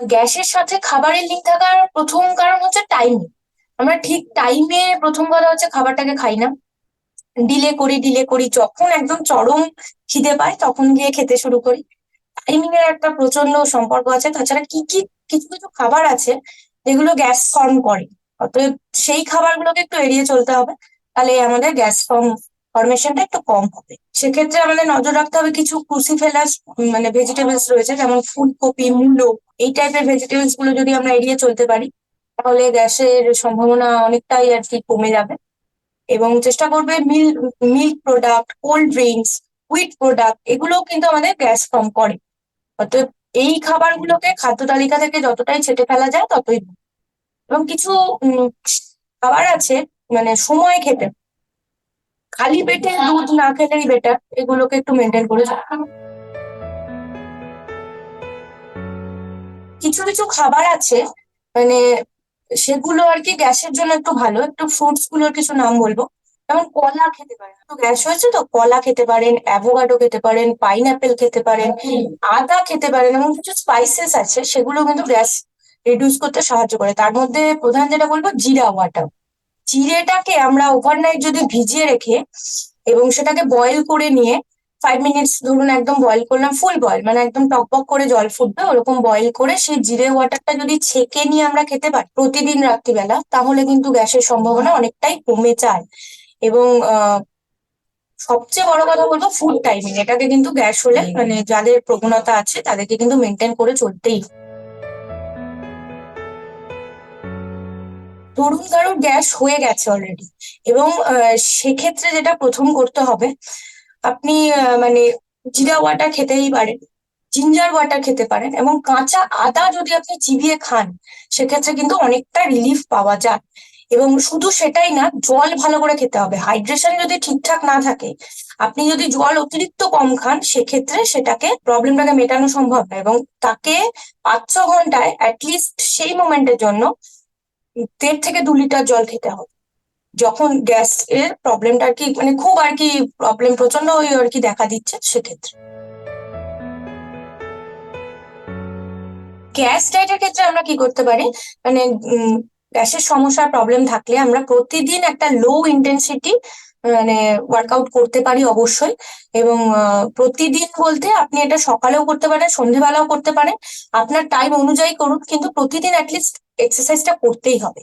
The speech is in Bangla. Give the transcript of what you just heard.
গ্যাসের সাথে খাবারের লিঙ্ক থাকার প্রথম কারণ হচ্ছে টাইম আমরা ঠিক টাইমে প্রথম কথা হচ্ছে খাবারটাকে খাই না। ডিলে করি ডিলে করি। যখন একদম চরম খিদে পায়, তখন গিয়ে খেতে শুরু করি। টাইমিং এর একটা প্রচণ্ড সম্পর্ক আছে। তাছাড়া কি কি, কিছু কিছু খাবার আছে যেগুলো গ্যাস ফর্ম করে। অতএব সেই খাবারগুলোকে একটু এড়িয়ে চলতে হবে। তাহলে আমাদের গ্যাস ফর্ম ফরমেশনটা একটু কম হবে। সেক্ষেত্রে আমাদের নজর রাখতে হবে কিছু ক্রুসিফেলাস মানে ভেজিটেবলস রয়েছে, যেমন ফুলকপি, মূলো এই টাইপের ভেজিটেবলসগুলো যদি আমরা এড়িয়ে চলতে পারি, তাহলে গ্যাসের সম্ভাবনা অনেকটাই আর কি কমে যাবে। এবং চেষ্টা করবে মিল milk product cold drinks wheat product এগুলোও কিন্তু আমাদের গ্যাস ফর্ম করে। অতএব এই খাবারগুলোকে খাদ্য তালিকা থেকে যতটাই ছেটে ফেলা যায় ততই এবং কিছু খাবার আছে মানে সময় খেতে। খালি পেটে দুধ না খেলেই বেটার এগুলোকে একটু মেনটেন করে চলতে কিছু কিছু খাবার আছে মানে সেগুলো আর কি গ্যাসের জন্য একটু ভালো, একটু ফ্রুটসগুলোর কিছু নাম বলব। যেমন কলা খেতে পারেন। তো গ্যাস হয়েছে তো কলা খেতে পারেন অ্যাভোকাডো খেতে পারেন পাইনাপেল খেতে পারেন, আদা খেতে পারেন এবং কিছু স্পাইসেস আছে, সেগুলো কিন্তু গ্যাস রিডিউস করতে সাহায্য করে। তার মধ্যে প্রধান যেটা বলব, জিরা ওয়াটার। জিরেটাকে আমরা ওভারনাইট যদি ভিজিয়ে রেখে এবং সেটাকে বয়েল করে নিয়ে ফাইভ মিনিটস ধরুন একদম বয়েল করলাম ফুল বয়েল মানে একদম টক টকবক করে জল ফুটবে ওরকম বয়েল করে সেই জিরে ওয়াটারটা যদি ছেঁকে নিয়ে আমরা খেতে পারি প্রতিদিন রাত্রিবেলা তাহলে কিন্তু গ্যাসের সম্ভাবনা অনেকটাই কমে যায় এবং সবচেয়ে বড় কথা বলব ফুড টাইমিং এটাকে কিন্তু গ্যাস হলে মানে যাদের প্রবণতা আছে তাদেরকে কিন্তু মেনটেন করে চলতেই। ধরুন কারোর গ্যাস হয়ে গেছে অলরেডি এবং সেক্ষেত্রে যেটা প্রথম করতে হবে আপনি মানে জিরা ওয়াটার খেতেই পারেন, জিঞ্জার ওয়াটার খেতে পারেন এবং কাঁচা আদা যদি আপনি চিবিয়ে খান, সেক্ষেত্রে কিন্তু অনেকটা রিলিফ পাওয়া যায়। এবং শুধু সেটাই না, জল ভালো করে খেতে হবে। হাইড্রেশন যদি ঠিকঠাক না থাকে, আপনি যদি জল অতিরিক্ত কম খান, সেক্ষেত্রে সেটাকে প্রবলেমটাকে মেটানো সম্ভব না এবং তাকে পাঁচ ছ ঘন্টায় অ্যাটলিস্ট সেই মোমেন্টের জন্য দেড় থেকে দু লিটার জল খেতে হবে। যখন গ্যাস এর প্রবলেমটা আর কি মানে খুব আর কি প্রবলেম প্রচণ্ড আর কি দেখা দিচ্ছে সেক্ষেত্রে। গ্যাস ডায়েটের ক্ষেত্রে আমরা কি করতে পারি? মানে গ্যাসের সমস্যার প্রবলেম থাকলে আমরা প্রতিদিন একটা লো ইন্টেন্সিটি মানে ওয়ার্কআউট করতে পারি অবশ্যই। এবং প্রতিদিন বলতে আপনি এটা সকালেও করতে পারেন, সন্ধেবেলাও করতে পারেন। আপনার টাইম অনুযায়ী করুন, কিন্তু প্রতিদিন অ্যাটলিস্ট এক্সারসাইজটা করতেই হবে।